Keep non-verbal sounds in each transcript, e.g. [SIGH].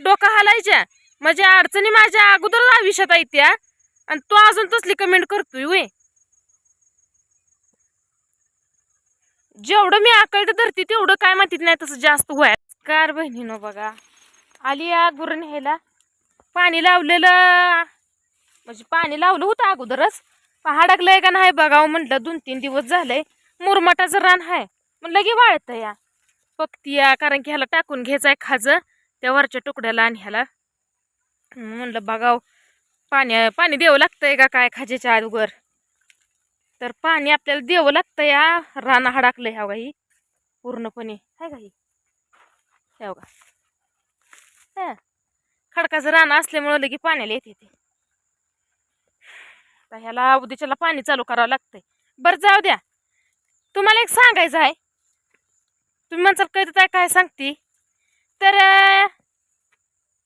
डोकं हालायच्या. म्हणजे अडचणी माझ्या अगोदर आयुष्यात आहेत त्या. आणि तू अजून तसली कमेंट करतोय वे जेवढं मी आकळत धरते तेवढं काय माहितीत नाही तसं जास्त व्हाय कार बहिणीनो बघा. आली या गुरण ह्याला. पाणी लावलेलं. म्हणजे पाणी लावलं होतं अगोदरच. हाडकलंय का नाही बघावं म्हटलं. दोन तीन दिवस झालंय. मुरमाटाचं रान आहे म्हणलं की वाळत या. पक्तिया कारण की ह्याला टाकून घ्यायचंय खाजं. त्या वरच्या तुकड्याला आणि ह्याला म्हणलं बघाव हो, पाणी पाणी द्यावं लागतंय का काय खाजेच्या अगोदर? तर पाणी आपल्याला द्यावं लागतं या रान हडाकलं ह्या ही पूर्णपणे. आहे का ही? ह्या का खडकाचं रान असल्यामुळं लगे पाण्याला येते ते आता ह्याला उद्याच्याला पाणी चालू करावं लागतंय. बरं जाऊ द्या. तुम्हाला एक सांगायचं आहे. तुम्ही म्हणसाल काय काय काय सांगते? तर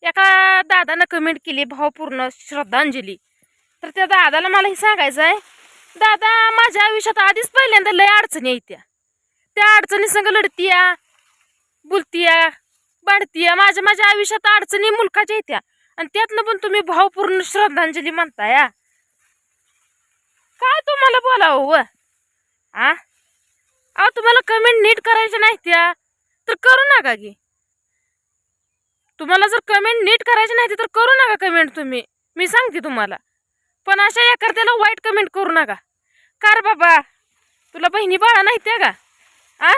एका दादानं कमेंट केली भावपूर्ण श्रद्धांजली. तर त्या दादाला मला हे सांगायचं आहे दादा माझ्या आयुष्यात आधीच पहिल्यांदा लय अडचणी येत्या. त्या अडचणी संग लढतीया बोलतीया बाढतीया माझ्या माझ्या आयुष्यात अडचणी मुलकाच्या येत्या. आणि त्यातनं पण तुम्ही भावपूर्ण श्रद्धांजली म्हणताय. काय तुम्हाला बोलावं व? आ? अहो तुम्हाला कमेंट नीट करायच्या नाही त्या तर करू नका की. तुम्हाला जर कमेंट नीट करायची नाही तर करू नका कमेंट तुम्ही. मी सांगते तुम्हाला. पण अशा एखाद्याला वाईट कमेंट करू नका. कार बाबा तुला बहिणी बाळा नाही त्या का? आ?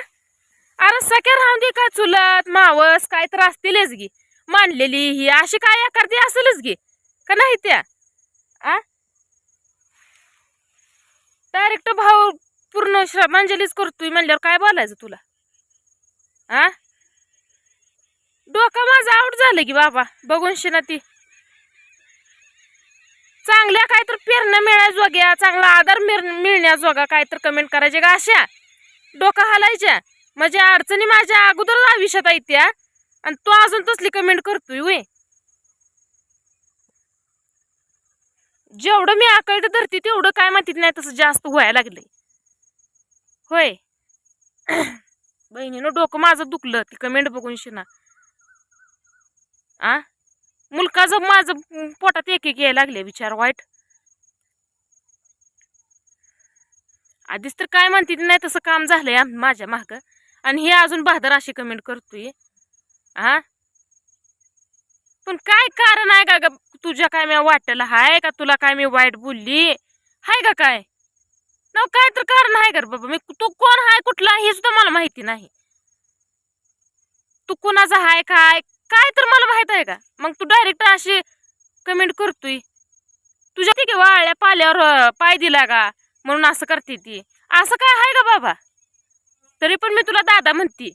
अरे सख्या राहून दे का चुलत मावस काय तर असतीलच गी मांडलेली ही अशी काय एखादी असेलच गी का नाही त्या? आ? डायरेक्ट भाऊ पूर्ण श्रद्धांजलीच करतोय म्हणल्यावर काय बोलायचं तुला? आ? डोकं माझं आउट झालं की बाबा बघूनशी ना ती. चांगल्या काय तर पेरणं मिळायजोग्या चांगला आधार मिळण्याजोगा काय तर कमेंट करायचे का अशा? डोकं हालायच्या. म्हणजे अडचणी माझ्या अगोदर आयुष्यात आहेत त्या आणि तू अजून तसली कमेंट करतोय वय जेवढं मी आकळत धरते तेवढं काय माहितीत नाही तसं जास्त व्हायला लागलंय. होय. [CLEARS THROAT] बहिणीनं डोकं माझं दुखलं ती कमेंट बघून शिना. आ? मुलकाचं माझं पोटात एक एक यायला लागले विचार वाईट. आधीच तर काय म्हणते नाही तसं काम झालंय माझ्या माग. आणि हे अजून बहादर अशी कमेंट करतोय. हा पण काय कारण आहे का ग? तुझ्या काय मी वाटलं? हाय का तुला काय मी वाईट बोलली? हाय का काय? ना काय तर कारण आहे का बाबा? मी तू कोण हाय कुठला हे सुद्धा मला माहिती नाही. तू कोणाचा हाय काय? काय तर मला माहीत आहे का? मग तू डायरेक्ट अशी कमेंट करतोय. तुझ्या ठीक आहे वाळल्या पाल्यावर पाय दिला का? म्हणून असं करते ती. असं काय आहे का बाबा? तरी पण मी तुला दादा म्हणते.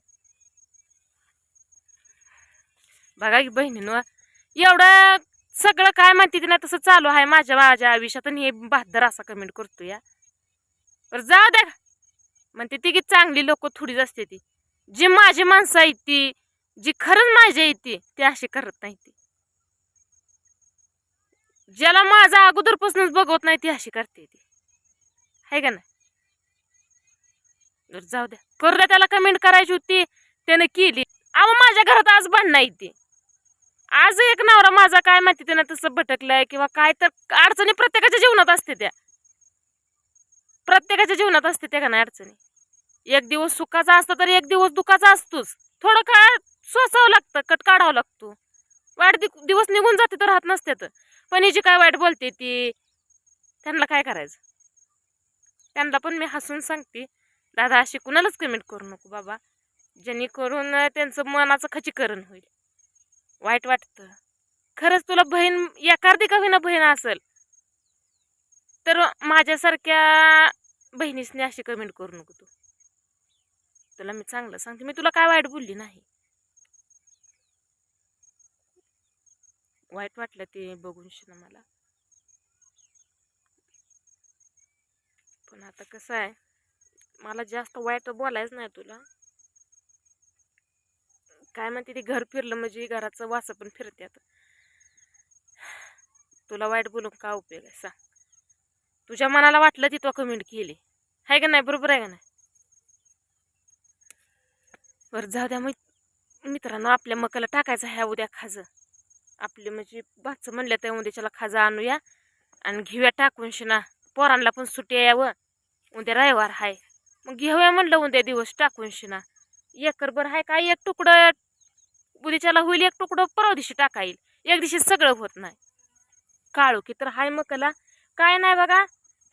बघा की बहिणीनं एवढं सगळं काय म्हणते ती ना तसं चालू आहे माझ्या माझ्या आयुष्यात आणि हे बहादर असा कमेंट करतो या बरं जाऊ द्या म्हणते ती की चांगली लोक थोडीच असते ती. जी माझी माणसं आहेत ती जी खरंच माझी आहे ती ती अशी करत नाही ती. ज्याला माझा अगोदरपासूनच बघवत नाही ती अशी करते ती. आहे का नाही? जाऊ द्या. करू द्या त्याला कमेंट करायची होती त्यानं केली. अहो माझ्या घरात आज भांडणं येते आज एक नवरा माझा काय माहिती त्यानं तसं भटकलंय किंवा काय तर अडचणी प्रत्येकाच्या जीवनात असते त्या. प्रत्येकाच्या जीवनात असते त्या का नाही अडचणी? एक दिवस सुखाचा असतो तर एक दिवस दुखाचा असतोच. थोडं काळ सोसावं लागतं कट काढावं लागतो. वाईट दि- दिवस निघून जाते तर राहत नसते तर. पण हिची जी काय वाईट बोलते ती त्यांना काय करायचं? त्यांना पण मी हसून सांगते. दादा अशी कुणालाच कमेंट करू नको बाबा. जेणेकरून त्यांचं मनाचं खचीकरण होईल. वाईट वाटतं. खरंच तुला बहीण एखादी का होईना बहीण असेल तर माझ्यासारख्या बहिणीसने अशी कमेंट करू नको तू. तुला मी चांगलं सांगते. मी तुला काय वाईट बोलली नाही. वाईट वाटलं ते बघून ना मला पण आता कसं आहे मला जास्त वाईट बोलायच नाही तुला. काय म्हणते ते घर फिरलं म्हणजे घराचं वास पण फिरते आता. तुला वाईट बोलून का उपयोग आहे सांग. तुझ्या मनाला वाटलं ती तो कमेंट केली. आहे का नाही बरोबर आहे का नाही? बरं जाऊ द्या मित्रांनो आपल्या मकाला टाकायचं ह्या उद्या खाज. आपले म्हणजे भाचं म्हणलं तर उद्याच्याला खाजा आणूया. आणि घेऊया टाकून शिना. पोरांना पण सुट्या यावं उद्या रविवार आहे मग घेऊया म्हणलं उद्या दिवस टाकून शिना. एकरभर आहे काय एक तुकडं उद्याच्याला होईल एक तुकडं परवा दिवशी टाका येईल. एक दिवशी सगळं होत नाही. काळू की तर हाय मकला. काय नाही बघा.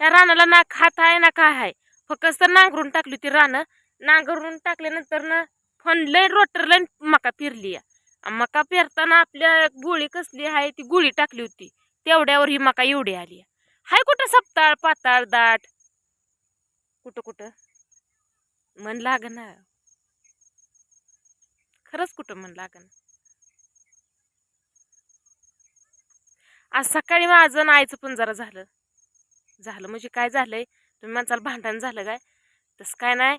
या रानाला ना खात आहे ना काय आहे? फक्त तर नांगरून टाकली ती रानं. नांगरून टाकल्यानंतर ना फणलंय रोटरला मका पेरली मका पेरताना आपल्या गोळी कसली आहे ती गोळी टाकली होती. तेवढ्यावर ही मका एवढी आली. हाय कुठं सपताळ पाताळ दाट? कुठं कुठं? मन लाग ना खरंच कुठं मन लाग ना आज सकाळी माझं आणि आईचं पण जरा झालं. झालं म्हणजे काय झालंय? तुम्ही माणसाला भांडण झालं काय? तसं काय नाही.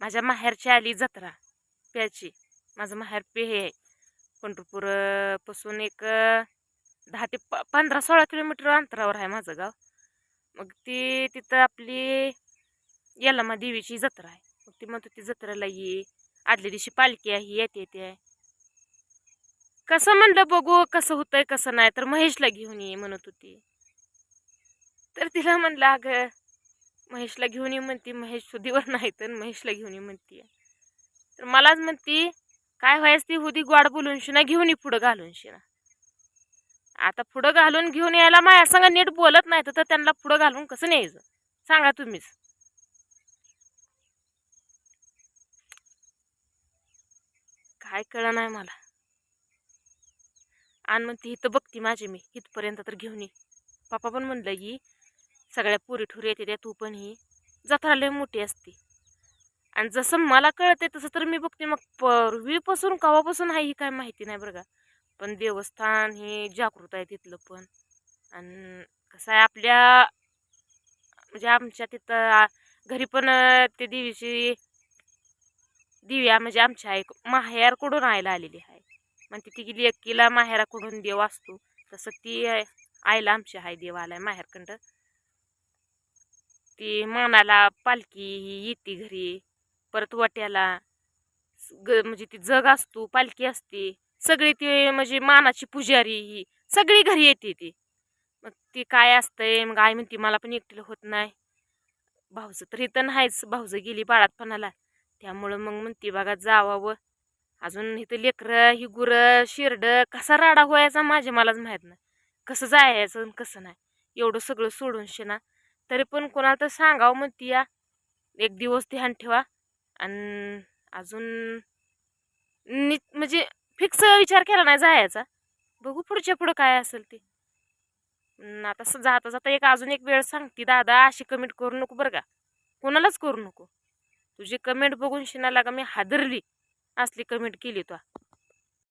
माझ्या माहेरची आली जत्रा. प्याची माझं माहेर पे हे आहे. पंढरपूरपासून एक दहा ते प पंधरा सोळा किलोमीटर अंतरावर आहे माझं गाव. मग ती तिथं आपली यल्लामा देवीची जत्रा आहे. मग ती म्हणत होती जत्रेला ये. आदल्या दिवशी पालखी आहे येते येते. आहे कसं म्हणलं बघू कसं होतंय कसं नाही तर महेशला घेऊन ये म्हणत होती. तर तिला म्हणलं अगं महेशला घेऊन ये म्हणती महेश सुधीवर नाही तर महेशला घेऊन ये म्हणती तर मलाच म्हणती काय व्हायच ती हुदी गोड बोलून शिना घेऊन ये पुढं घालून शिना आता पुढं घालून घेऊन यायला माझ्या संग नीट बोलत नाही तर त्यांना पुढं घालून कसं न्यायचं? सांगा तुम्हीच. काय कळ नाही मला? आणि मग ती इथं बघती माझी मी इथपर्यंत तर घेऊन ये. पप्पा पण म्हणलं की सगळ्या पुरी ठुरी येते त्या तू पण ही जत्रा लय मोठी असते. आणि जसं मला कळते तसं तर मी बघते मग. पूर्वीपासून कवापासून आहे ही काय माहिती नाही बरं का. पण देवस्थान हे जागृत आहे तिथलं पण. आणि कसं आहे आपल्या म्हणजे आमच्या तिथं घरी पण ते देवीची दिव्या म्हणजे आमच्या आई माहेरकडून आईला आलेली आहे. म्हणते ती गेली एकीला माहेराकडून देव असतो. तसं ती आईला आमच्या आहे देव आलाय माहेरकंड ती मानाला पालखी ही येते घरी. परत वाट्याला. ग म्हणजे ती जग असतो पालखी असते सगळी ती म्हणजे मानाची पुजारी ही सगळी घरी येते ती. मग ती काय असतंय मग आई म्हणते मला पण एकटीला होत नाही. भाऊचं तर इथं नाहीच भाऊजं गेली बाळातपणाला. त्यामुळं मग म्हणते बघा जावावं. अजून इथं लेकरं ही गुरं शिरडं कसा राडा व्हायचा माझे मलाच माहीत नाही. कसं जायचं कसं नाही. एवढं सगळं सोडून ना तरी पण कोणाला तर सांगावं म्हणती या एक दिवस ध्यान ठेवा आणि अजून नीट म्हणजे फिक्स विचार केला नाही जायचा. बघू पुढच्या पुढं काय असेल ते. आता जाता जाता एक अजून एक वेळ सांगते दादा अशी कमेंट करू नको बरं का. कोणालाच करू नको. तुझी कमेंट बघून शिनाला का मी हादरली? असली कमेंट केली तो.